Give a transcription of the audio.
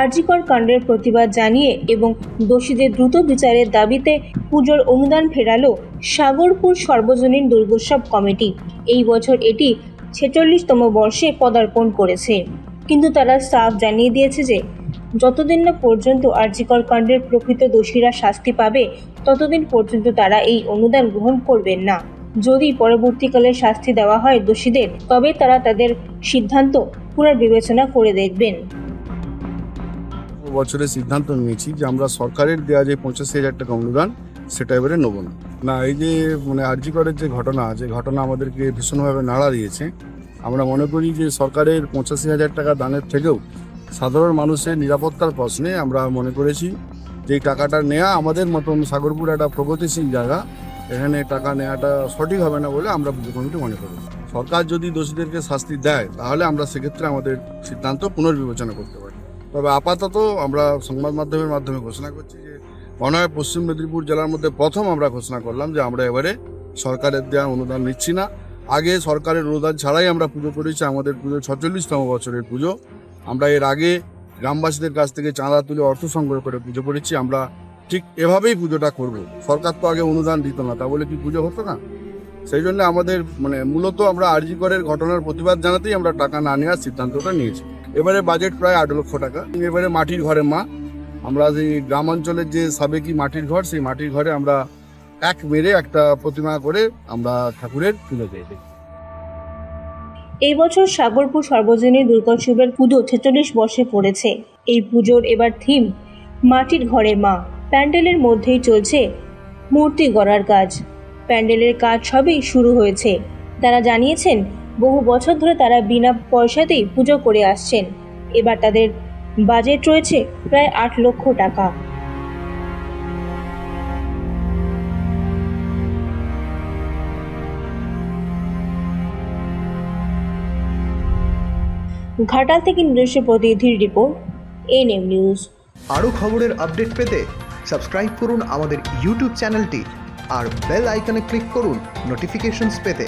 আরজিকর কাণ্ডের প্রতিবাদ জানিয়ে এবং দোষীদের দ্রুত বিচারের দাবিতে পুজোর অনুদান ফেরালো সাগরপুর সর্বজনীন দুর্গোৎসব কমিটি। এই বছর এটি ছেচল্লিশতম বর্ষে পদার্পণ করেছে। কিন্তু তারা সাফ জানিয়ে দিয়েছে যে, যতদিন না পর্যন্ত আরজিকর কাণ্ডের প্রকৃত দোষীরা শাস্তি পাবে, ততদিন পর্যন্ত তারা এই অনুদান গ্রহণ করবেন না। যদি পরবর্তীকালে শাস্তি দেওয়া হয় দোষীদের, তবে তারা তাদের সিদ্ধান্ত পুনর্বিবেচনা করে দেখবেন। বছরের সিদ্ধান্ত নিয়েছি যে আমরা সরকারের দেওয়া যে পঁচাশি হাজার টাকা অনুদান, সেটা এবারে নেব না। না, এই যে মানে আরজি করের যে ঘটনা যে ঘটনা আমাদেরকে ভীষণভাবে নাড়া দিয়েছে, আমরা মনে করি যে সরকারের পঁচাশি হাজার টাকা দানের থেকেও সাধারণ মানুষের নিরাপত্তার প্রশ্নে আমরা মনে করেছি যে টাকাটা নেওয়া আমাদের মতন সাগরপুর একটা প্রগতিশীল জায়গা, এখানে টাকা নেওয়াটা সঠিক হবে না বলে আমরা কমিটি মনে করি। সরকার যদি দোষীদেরকে শাস্তি দেয়, তাহলে আমরা সেক্ষেত্রে আমাদের সিদ্ধান্ত পুনর্বিবেচনা করতে পারি। তবে আপাতত আমরা সংবাদ মাধ্যমের মাধ্যমে ঘোষণা করছি যে মনে হয় পশ্চিম মেদিনীপুর জেলার মধ্যে প্রথম আমরা ঘোষণা করলাম যে আমরা এবারে সরকারের দেওয়া অনুদান নিচ্ছি না। আগে সরকারের অনুদান ছাড়াই আমরা পুজো করেছি, আমাদের পুজো ছচল্লিশতম বছরের পুজো। আমরা এর আগে গ্রামবাসীদের কাছ থেকে চাঁদা তুলে অর্থ সংগ্রহ করে পুজো করেছি, আমরা ঠিক এভাবেই পুজোটা করব। সরকার তো আগে অনুদান দিত না, তা বলে কি পুজো হতো না? সেই জন্য আমাদের মানে মূলত আমরা আরজি করের ঘটনার প্রতিবাদ জানাতেই আমরা টাকা না নেওয়ার সিদ্ধান্তটা নিয়েছি। এবারে বাজেট প্রায় আট লক্ষ টাকা। এবারে মাটির ঘরে মা, আমরা যে গ্রামাঞ্চলের যে সাবেকি মাটির ঘর, সেই মাটির ঘরে আমরা এক মেরে একটা প্রতিমা করে আমরা ঠাকুরের পুজো দিয়ে দিই। এই বছর সাগরপুর সর্বজনীন দুর্গোৎসবের পুজো ছেচল্লিশ বর্ষে পড়েছে। এই পুজোর এবার থিম মাটির ঘরে মা। প্যান্ডেলের মধ্যেই চলছে মূর্তি গড়ার কাজ। প্যান্ডেলের কাজ সবই শুরু হয়েছে। তারা জানিয়েছেন বহু বছর ধরে তারা বিনা পয়সাতেই পুজো করে আসছেন। এবার তাদের বাজেট রয়েছে প্রায় আট লক্ষ টাকা। ঘাটাল থেকে নিজস্ব প্রতিনিধির রিপোর্ট এনএম নিউজ আরও খবরের আপডেট পেতে সাবস্ক্রাইব করুন আমাদের ইউটিউব চ্যানেলটি আর বেল আইকনে ক্লিক করুন নোটিফিকেশনস পেতে।